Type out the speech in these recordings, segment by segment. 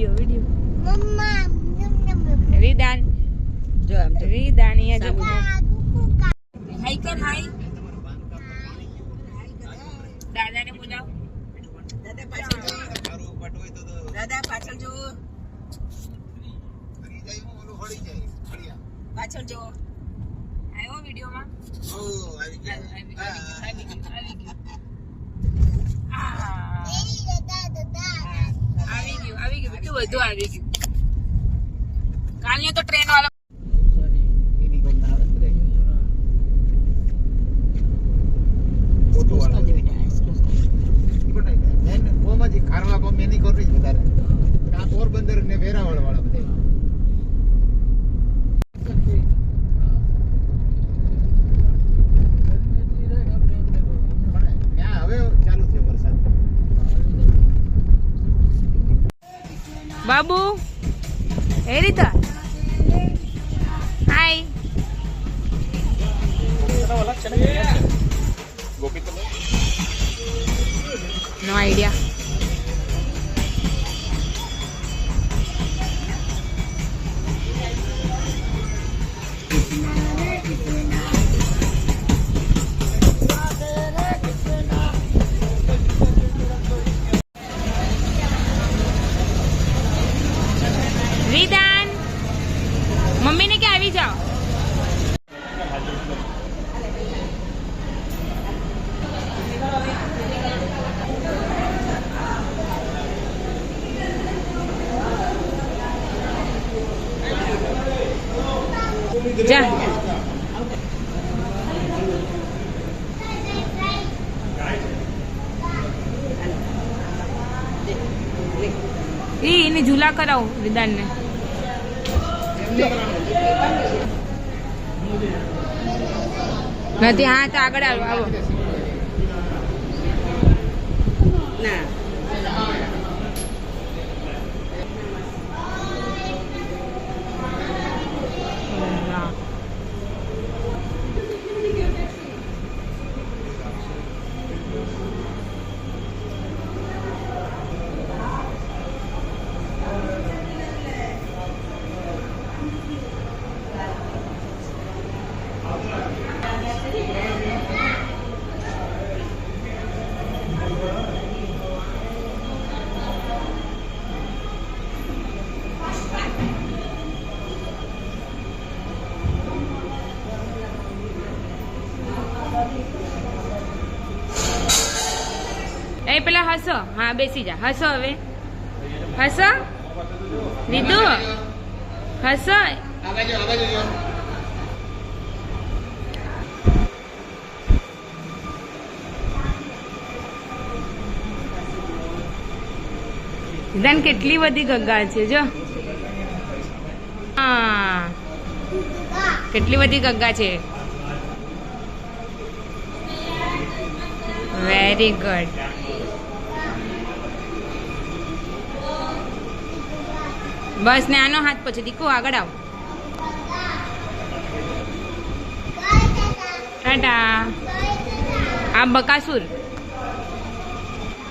Video video મમ્મા નમ નમ રીદાન જો આમ તો રીદાન અહીંયા જો. હાઈ કર હાઈ દાદાને બોલાવ. દાદા પાછળ જો. દાદા પાછળ જો. પાછળ જો. આવ્યો વિડિયોમાં? આવી ગયું. આવી ગયું આ, દાદા દાદા આવી ગયું આવી ગયું. બધું બધું આવી ગયું. કાલની તો ટ્રેન વાળો Close કરી દે બેટા close કરી દે. ઓમાંથી ખારવા કોમ એની કરવી જ વધારે આ પોરબંદર ને વેરાવળ વાળા બધા પણ ત્યાં હવે ચાલુ થયો વરસાદ બાબુ એ રીતા હાય નો આઈડિયા રીદાન મમ્મીને કે આવી જાઓ? જા. એને ઝૂલા કરાવો રીદાનને નથી હા તો આગળ આવો આવો ના. એ પેલા હસો, હા, બેસી જા. હસો હવે. હસો? રીતુ હસો? ધન કેટલી બધી ગગા છે, જો. કેટલી બધી ગગા છે. વેરી ગુડ બસ ને આનો હાથ પછી દીકો આગળ આવો. ટાટા. આ બકાસુર.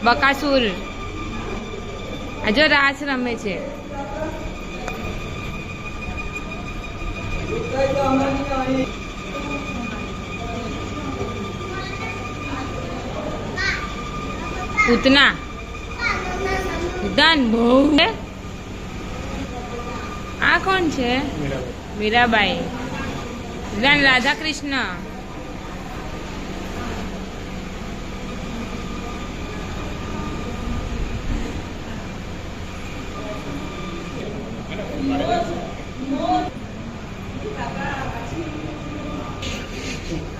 બકાસુર. આ જો રાસ રમે છે. પૂતના ઉદાન બહુ. આ કોણ છે? મીરાબાઈ. રાધા કૃષ્ણ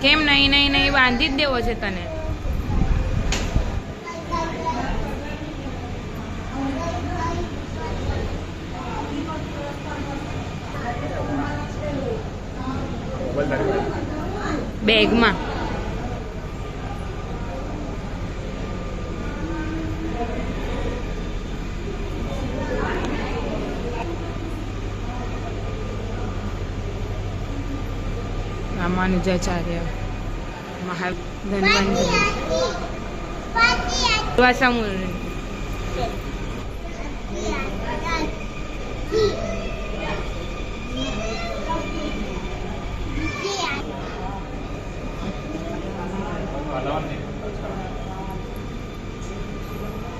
કેમ નહીં નહીં નહીં, બાંધી જ દેવો છે તને. બેગમાં. રામાનુજાચાર્ય મહા ધન્વંતરી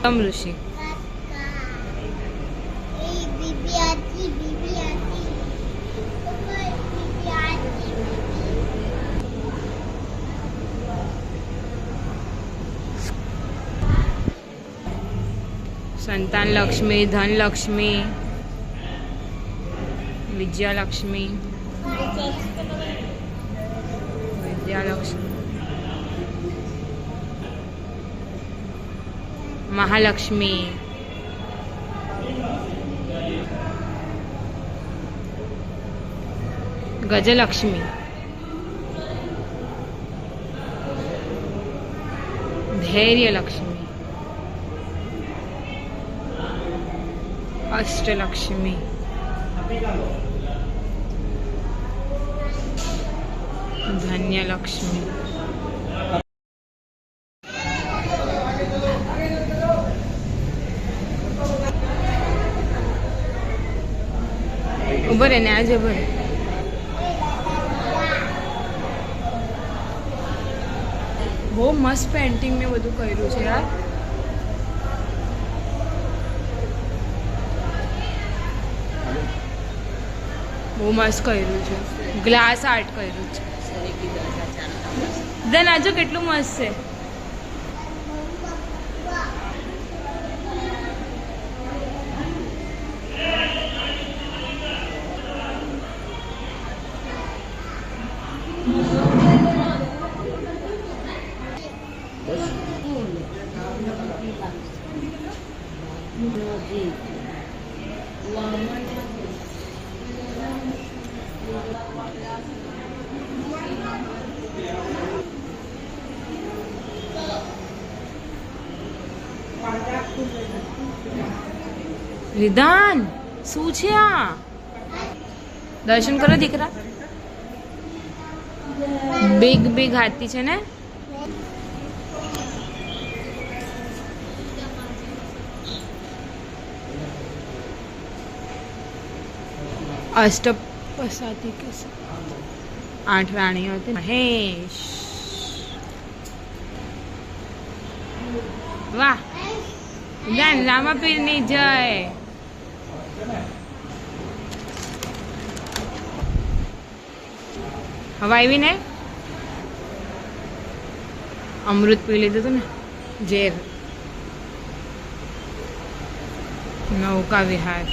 कम ऋषि। संतान लक्ष्मी धन लक्ष्मी विजया लक्ष्मी विद्या लक्ष्मी। महालक्ष्मी। गजलक्ष्मी। धैर्य लक्ष्मी अष्टलक्ष्मी। धन्यलक्ष्मी। આજે પણ બહુ મસ્ત પેન્ટિંગ ને બધું કર્યું છે યાર બહુ મસ્ત કર્યું છે. ગ્લાસ આર્ટ કર્યું છે. દેન આજો કેટલું મસ્ત છે. વિધાન શું છે આ દર્શન કરો દીકરા બિગ બિગ હાથી છે ને અષ્ટપસાતી કે? આઠ રાણીઓ હતી મહેશ વાહ વિધાન રામાપીરની જય. હવે આવી ને અમૃત પી લીધું હતું ને, ઝેર. નૌકા વિહાર.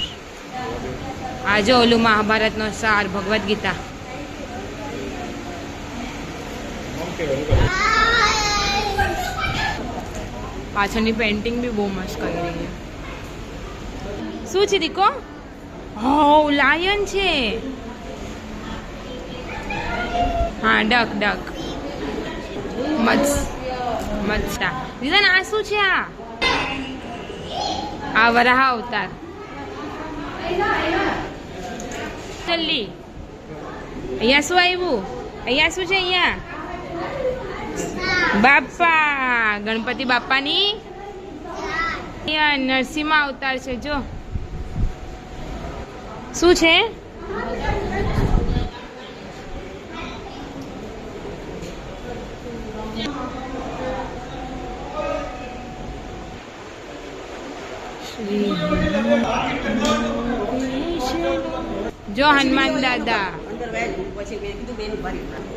આજે ઓલું મહાભારતનો સાર ભગવદ્ ગીતા. પાછળની પેન્ટિંગ બી બહુ મસ્ત કરી છે. શું છે દીકો? હો લાયન છે. હા ડક ડક મત્સ મચ્છા દીદા, આ શું છે આ? આ વરાહ અવતાર. ચલ્લી અહીંયા શું આવ્યું? અહીંયા શું છે અહીંયા? બાપા ગણપતિ બાપાની? નરસિંહમાં અવતાર છે, જો. શું છે? જો હનુમાન દાદા. પછી મેં કીધું બેન ભરી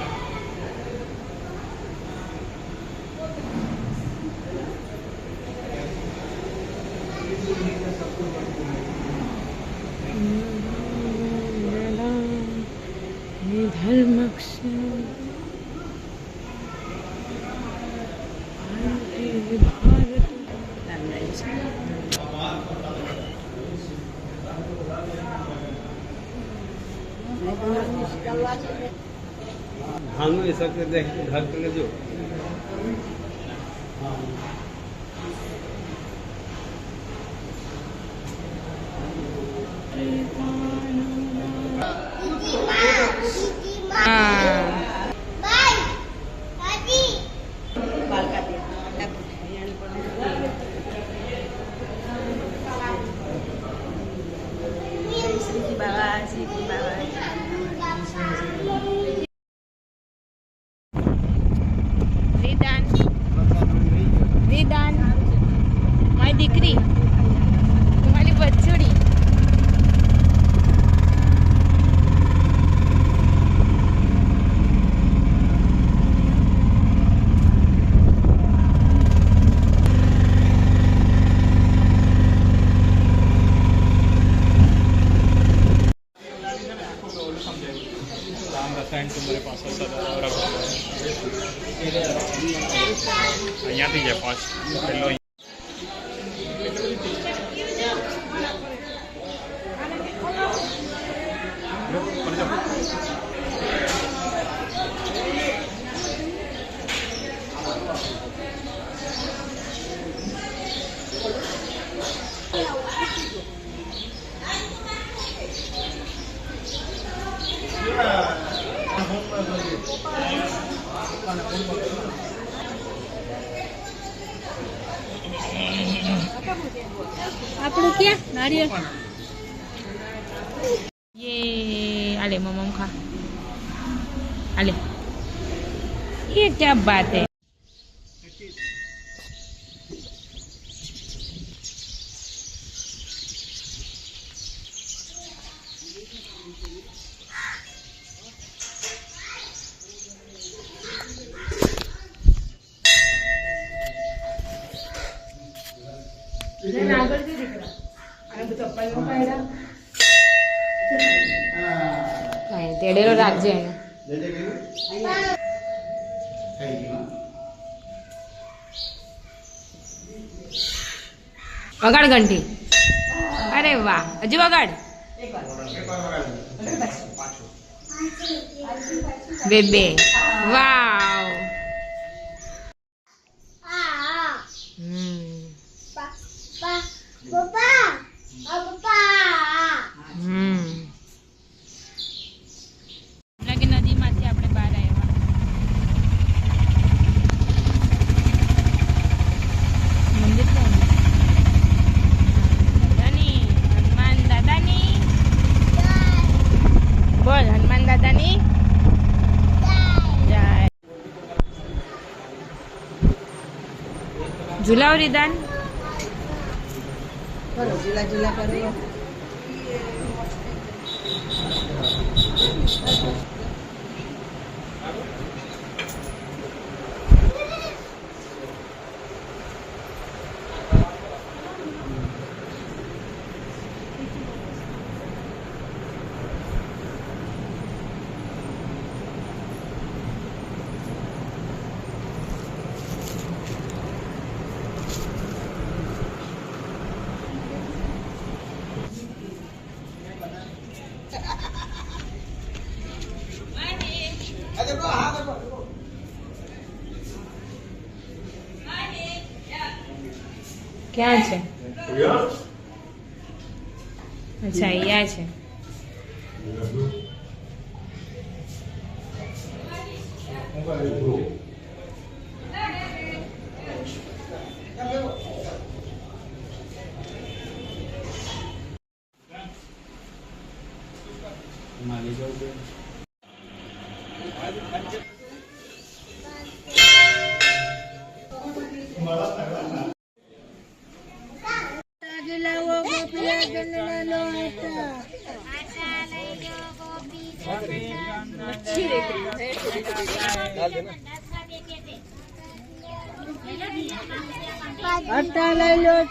હાલનું એ શક્ય દેખ ઘર પર મારી દીકરી. મારી બચ્ચુડી રસાયણ તો મને પાંચસો સાત અહીંયાથી જાય પાંચ આપણું ક્યાં નારિયેળ ये आले मम्म खा आले ये क्या बात है તેડેલો રાખજે એને. વગાડ ઘંટી. અરે વાહ હજી વગાડ. બે બે. વાવ આ હમ પા પા પપ્પા આ પપ્પા હમ લાગે નદીમાંથી આપણે બહાર આવ્યા મંદિર કોણ દાદાની હનુમાન દાદાની બોલ હનુમાન દાદાની જય ઝુલાવ રીદાન ક્યાં છે? અચ્છા અહીંયા છે. માલી જવું છે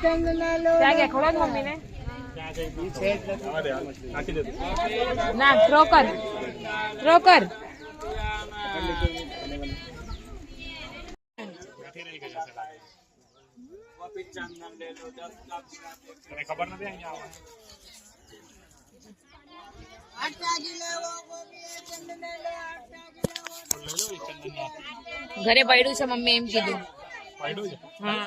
ત્યાં ગયા ખવડાવ મમ્મીને ના થ્રો કર થ્રો કર તને ખબર નથી અહીંયા આવવાનું ઘરે પડ્યું છે મમ્મી એમ કીધું. હા.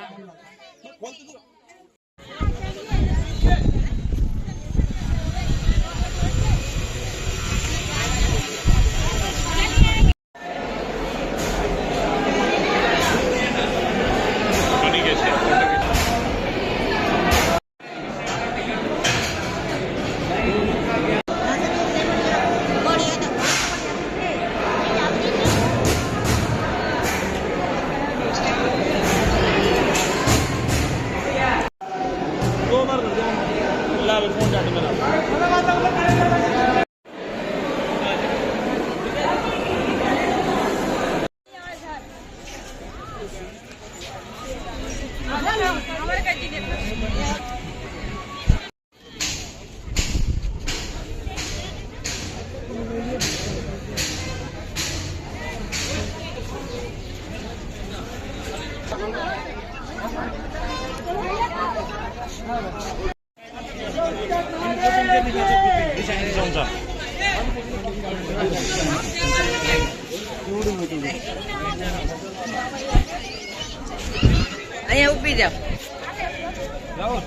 અહીંયા ઊભી જાઓ.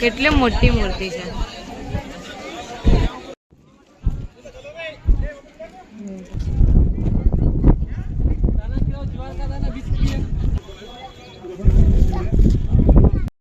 કેટલી મોટી મૂર્તિ છે.